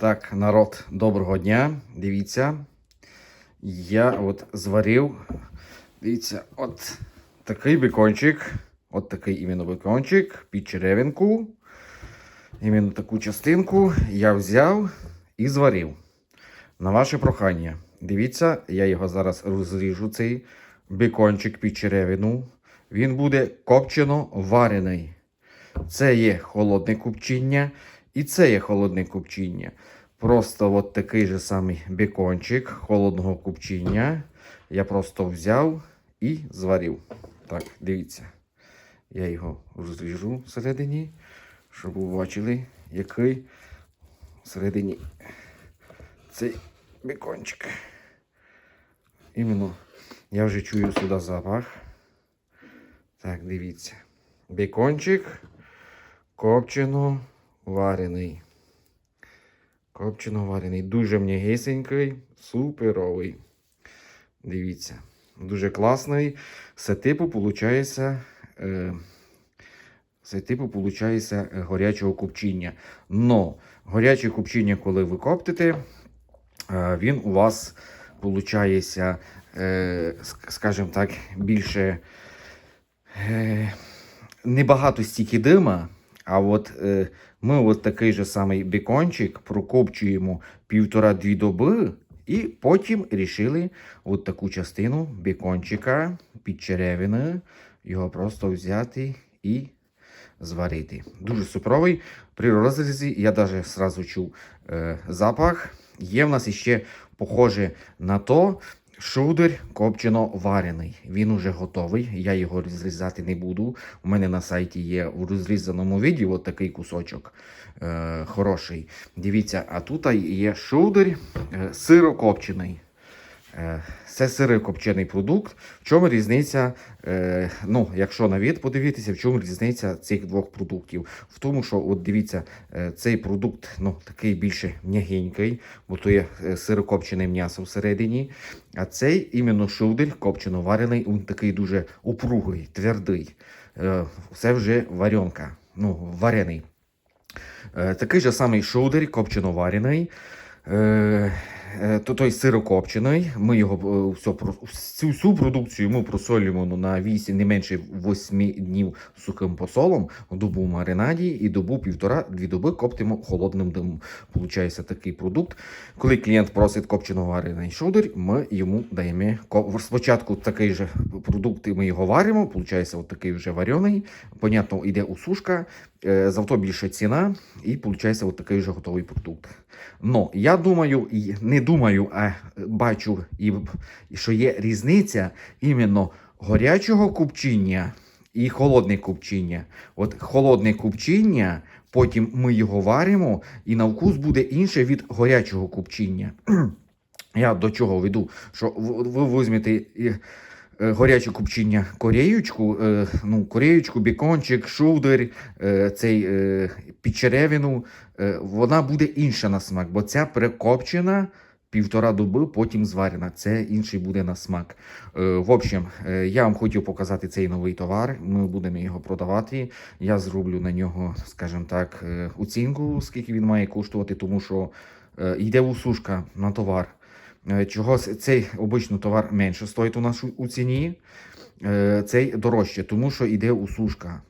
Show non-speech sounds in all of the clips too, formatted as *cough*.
Так, народ, доброго дня. Дивіться. Я от зварив. Дивіться, от такий бекончик. От такий іменно бекончик під черевинку. Іменно таку частинку я взяв і зварив. На ваше прохання. Дивіться, я його зараз розріжу, цей бекончик під черевину. Він буде копчено варений. Це є холодне купчіння, і це є холодне купчіння. Просто от такий же самий бекончик холодного купчіння. Я просто взяв і зварив. Так, дивіться. Я його розріжу всередині, щоб ви бачили, який всередині цей бекончик. Іменно я вже чую сюди запах. Так, дивіться. Бекончик копчено варений. Копчено варений. Дуже м'ягесенький, суперовий. Дивіться. Дуже класний. Все типу виходить. Е, це типу виходить горячого копчіння. Но горяче копчіння, коли ви коптите, е, він у вас виходить, е, скажімо так, більше небагато стільки дима. А от е, ми от такий же самий бекончик прокопчуємо півтора-дві доби, і потім рішили от таку частину бекончика під черевини, його просто взяти і зварити. Дуже супровий. При розрізі я навіть сразу чув е, запах. Є в нас іще похоже на то, Шудер копчено варений. Він уже готовий. Я його розрізати не буду. У мене на сайті є у розрізаному віді. от такий кусочок е, хороший. Дивіться, а тут є шудер е, сирокопчений. Е, Це сирокопчений продукт. В чому різниця? Е, ну, якщо на подивитися, в чому різниця цих двох продуктів? В тому, що от дивіться, е, цей продукт ну, такий більше м'ягенький, бо то є сирокопчене м'ясо всередині. А цей іменно шудель копчено варений, він такий дуже упругий, твердий. Це вже варенка, ну, варений. Такий же самий шудель копчено варений. Е, то той сирокопчений. Ми його е, про- всю продукцію ми просолюємо ну, на 8, не менше 8 днів сухим посолом, добу маринаді і добу півтора-дві доби коптимо холодним димом. Получається такий продукт. Коли клієнт просить копчено варений шудер, ми йому даємо спочатку такий же продукт, і ми його варимо. Получається, от такий вже варений. Понятно, йде усушка, е, завто більша ціна, і виходить от такий вже готовий продукт. Но я думаю, і не думаю, а бачу, і, що є різниця іменно горячого купчіння і холодне купчіння. От холодне купчіння, потім ми його варимо, і на вкус буде інше від горячого купчіння. *clears throat* Я до чого веду? Що ви візьмете е, горяче купчіння кореючку, е, ну, кореючку, бекончик, шудер, е, цей підчеревину, вона буде інша на смак, бо ця прикопчена півтора доби, потім зварена. Це інший буде на смак. В общем, я вам хотів показати цей новий товар. Ми будемо його продавати. Я зроблю на нього, скажімо так, оцінку, скільки він має коштувати, тому що йде усушка на товар. Е, Чогось цей обично товар менше стоїть у нас у- ціні, е, цей дорожче, тому що йде усушка.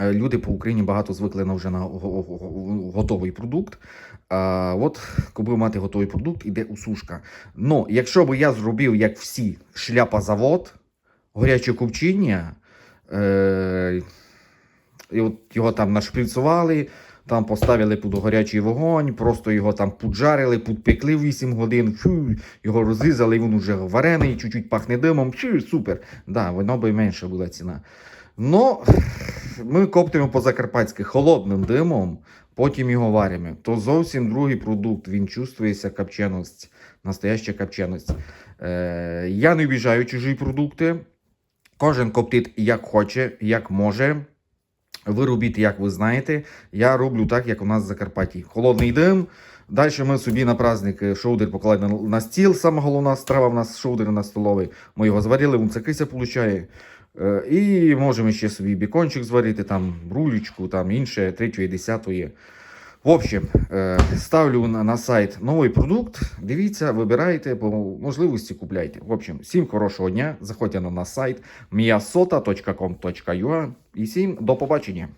Е, Люди по Україні багато звикли на вже на го- го- го- готовий продукт. А от коли мати готовий продукт, іде усушка. Ну, якщо б я зробив, як всі, шляпа-завод, горяче купчіння, е, і от його там нашприцували, там поставили під гарячий вогонь, просто його там поджарили, підпекли 8 годин, фу, його розрізали, він вже варений, чуть-чуть пахне димом, фу, супер. Да, воно би менша була ціна. Ну, ми коптимо по-закарпатськи холодним димом, потім його варимо. То зовсім другий продукт, він чувствується копченість, настояща копченість. Е, я не обіжаю чужі продукти. Кожен коптить як хоче, як може. Ви робіть, як ви знаєте. Я роблю так, як у нас в Закарпатті. Холодний дим. Далі ми собі на праздник е, шоудер покладемо на стіл. Саме головна страва в нас шоудер на столовий. Ми його зварили, він це кися получає. Е, І можемо ще собі бікончик зварити, там рулічку, там інше, третьої, десятої. В общем, е, ставлю на, сайт новий продукт. Дивіться, вибирайте, по можливості купляйте. В общем, всім хорошого дня. Заходьте на наш сайт miasota.com.ua і всім до побачення.